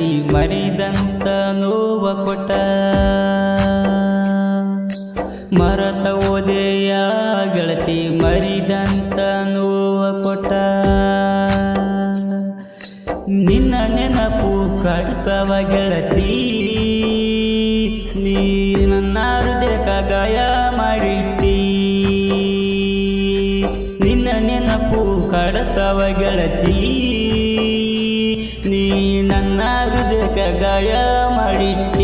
ಗೆಳತಿ ಮರಿದಂತ ನೋವ ಕೊಟ್ಟ. ಮರತ ಓದೆಯ ಗೆಳತಿ ಮರಿದಂತ ನೋವ ಕೊಟ್ಟ. ನಿನ್ನ ನೆನಪು ಕಡ್ತವ ಗೆಳತಿ, ನೀ ನನ್ನ ಹೃದಯಕ ಗಾಯ ಮಾಡಿಟ್ಟಿ. ನಿನ್ನ ನೆನಪು ಕಡತವ ಗೆಳತಿ ಹೃದಯಕ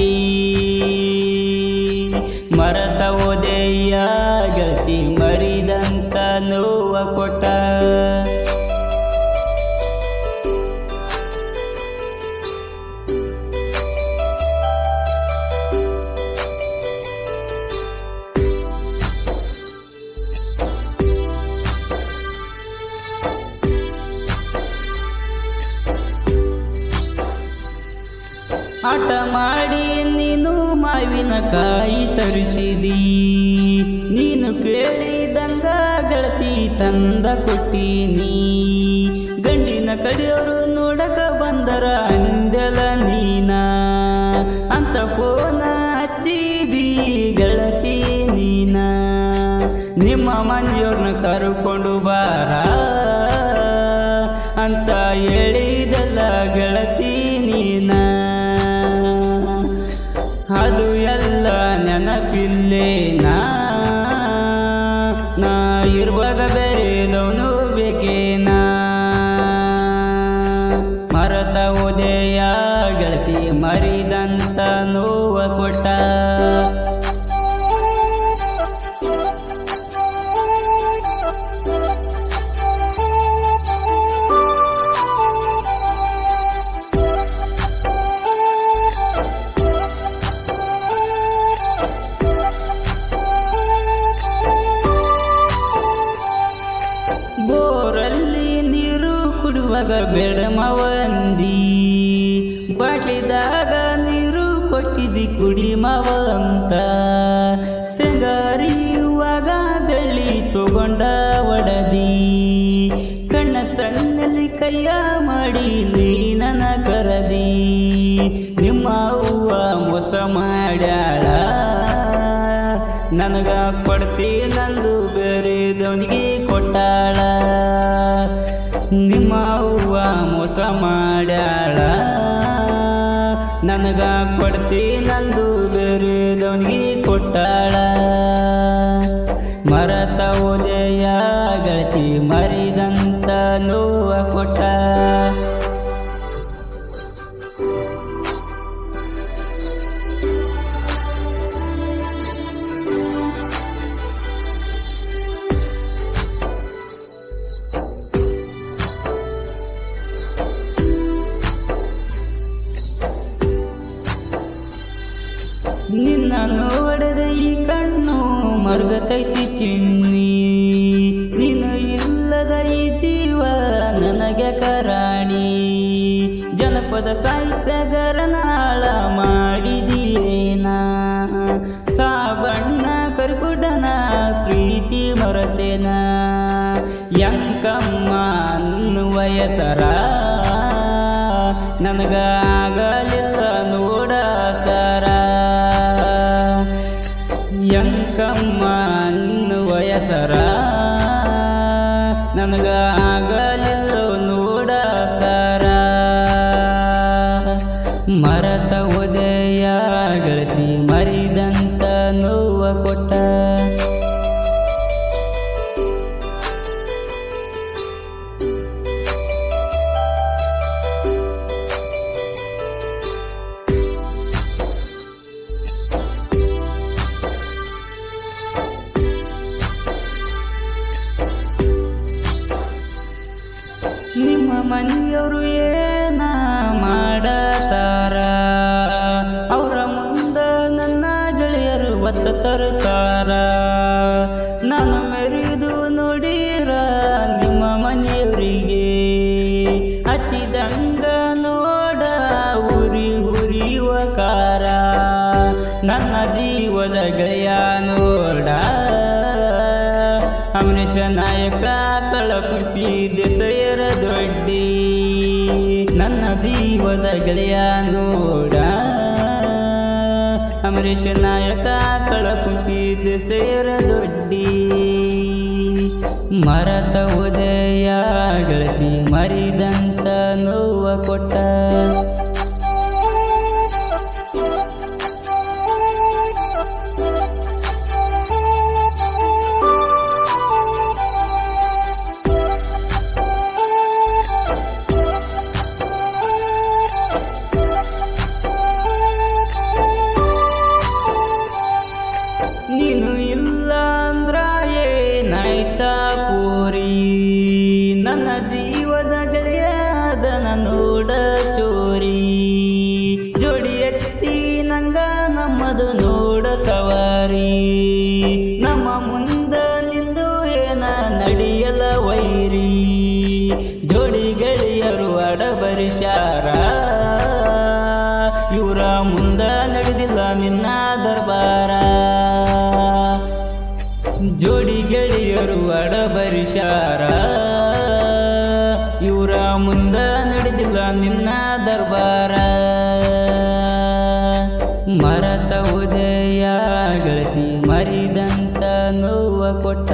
ಮಾವಿನಕಾಯಿ ತರಿಸಿದಿ. ನೀನು ಕೇಳಿದಂಗ ಗೆಳತಿ ತಂದ ಕೊಟ್ಟಿನಿ. ಗಂಡಿನ ಕಡೆಯವರು ನೋಡಕ ಬಂದರ ಅಂದೆಲ ನೀನ. ಅಂತ ಫೋನ ಹಚ್ಚಿದಿ ಗೆಳತಿ ನೀನ. ನಿಮ್ಮ ಮನೆಯವ್ರನ್ನ ಕರ್ಕೊಂಡು ಬಾರ ಎಲ್ಲ ನೆನಪಿಲ್ಲೇನಾ ಕುಡಿಯುವಾಗ ಬೇಡ ಮಾವಂದಿ. ಬಾಟ್ಲಿದಾಗ ನೀರು ಕೊಟ್ಟಿದಿ ಕುಡಿ ಮಾವ ಅಂತ ಶೃಂಗಾರಿಯುವಾಗ ಬೆಳ್ಳಿ ತಗೊಂಡ ಒಡದಿ. ಕಣ್ಣ ಸಣ್ಣಲ್ಲಿ ಕೈಯ ಮಾಡಿ ನೀ ನನ್ನ ಕರದಿ. ನಿಮ್ಮ ಹೂವ ಮೋಸ ಮಾಡ್ಯಾಳ. ನನಗ ಕೊಡ್ತಿ ನಂದು ಬೇರೆದವನಿಗೆ ಕೊಟ್ಟಾಳ. ನಿಮ್ಮ ಮಾಡ್ಯಾಳ. ನನಗ ಕೊಡ್ತಿ ನಂದು ಬೇರೆದವನಿಗೆ ಕೊಟ್ಟಾಳ. ಮರತ ಓದೆಯ ಗತಿ ಮರಿದಂತ ನೋವ ಕೊಟ್ಟ. ಮರುಗತೈತಿ ಚಿನ್ನಿ ನೀನು ಇಲ್ಲದ ಈ ಜೀವ ನನಗೆ ಕರಾಣಿ. ಜನಪದ ಸಾಹಿತ್ಯಗಾರನಾಳ ಮಾಡಿದಿಲೇನ ಸಾಬಣ್ಣ ಕರ್ಕುಡನ ಪ್ರೀತಿ ಮರತೇನ ಯಂಕಮ್ಮ ವಯಸರ ನನಗಾಗಲಿಲ್ಲ ನೋಡ ಸರ? ಹೆಸರ ನನಗ ನೋಡ ನಿಮ್ಮ ಮನೆಯವರು ಏನ ಮಾಡತಾರ? ಅವರ ಮುಂದ ನನ್ನ ಗೆಳೆಯರು ಒತ್ತ ತರುತ್ತಾರ? ನಾನು ಮೆರಿದು ನೋಡಿರ ನಿಮ್ಮ ಮನೆಯವರಿಗೆ ಹತ್ತಿದಂಗ ನೋಡ ಉರಿ ಉರಿಯುವ ಕಾರ. ನನ್ನ ಜೀವದ ಗೆಳೆಯ ನೋಡ ಅಮೇಶ ನಾಯಕ ದೊಡ್ಡಿ ನನ್ನ ಜೀವದ ಗೆಳೆಯ ನೋಡ. ಅಮರೇಶ ನಾಯಕ ಕಳಕುಂಕಿದ ಸೇರ ದೊಡ್ಡಿ. ಮರತ ಉದಯ ಗೆಳತಿ ಮರಿದಂತ ನೋವ ಕೊಟ್ಟ. ಇವರ ಮುಂದ ನಡೆದಿಲ್ಲ ನಿನ್ನ ದರ್ಬಾರ. ಜೋಡಿ ಗೆಳೆಯರು ಅಡಬರಿಶಾರ ಇವರ ಮುಂದ ನಡೆದಿಲ್ಲ ನಿನ್ನ ದರ್ಬಾರ. ಮರತ ಉದಯ ಗೆಳತಿ ಮರಿದಂತ ನೋವ ಕೊಟ್ಟ.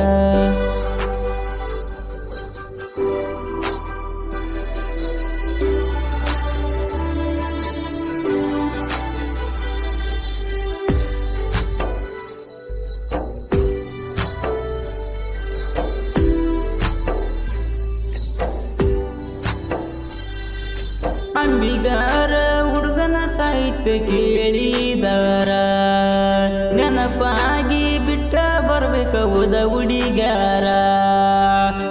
ಸಾಹಿತ್ಯ ಕೇಳಿದಾರ. ನೆನಪಾಗಿ ಬಿಟ್ಟ ಬರ್ಬೇಕ ಉದ ಹುಡಿಗಾರ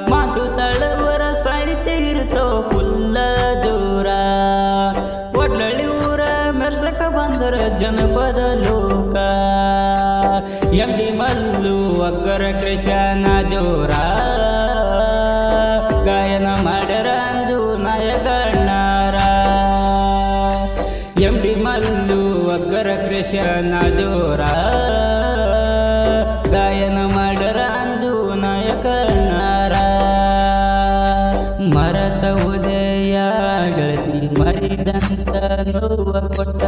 ಮಾತು ತಳವರ ಸಾಹಿತ್ಯ ಇರ್ತೋ ಫುಲ್ಲ ಜೋರ. ಒಡ್ಲಳಿ ಊರ ಮೆರ್ಸಕ ಬಂದರ ಜನಪದ ಲೋಕ. ಎಲ್ಲಿ ಮಲ್ಲು ಅಕ್ಕರ ಕೃಷ್ಣ ಜೋರ. ಅಗ್ಗರ ಕೃಷ್ಣ ಜೋರ ಗಾಯನ ಮಾಡ್ಯಾರ ಅಂಜು ನಾಯಕಣ್ಣಾರ ಮರತ ಉದಯ ಗೆಳತಿ ಮರಿದಂತ ನೋವ ಕೊಟ್ಟ.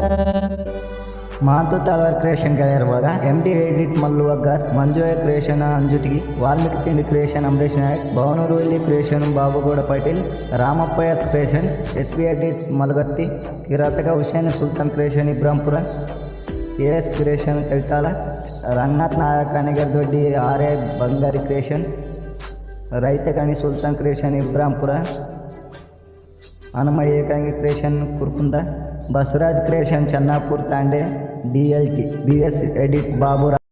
ಮಾತು ತಾಳ್ವಾರ್ ಕ್ರಿಯೇಷನ್ ಗೆಳೆಯರ ಒಳಗ M D edit Mallu Waggar ಮಂಜುಯ creation ಅಂಜುಟಿಗಿ, Valmiki ತಿಂಡಿ ಕ್ರಿಯೇಷನ್ ಅಂಬರೀಶ್ ನಾಯಕ್ ಭವನೂರು ಇಲ್ಲಿ creation Babugouda Patil, Ramappa S creation S B edit Malagatti, Kirataka Hussain Sultan creation Ibrampur. A S creation Kaitala Ranganath Nayak Kanigar Doddi R A Bangari creation ರೈತ ಗಣಿ Sultan creation ಇಬ್ರಾಂಪುರ Hanuma ಏಕಾಂಗಿ creation Kurkunda Basavaraj creation Channapur ತಾಂಡೆ D L T B S edit ಬಾಬುರ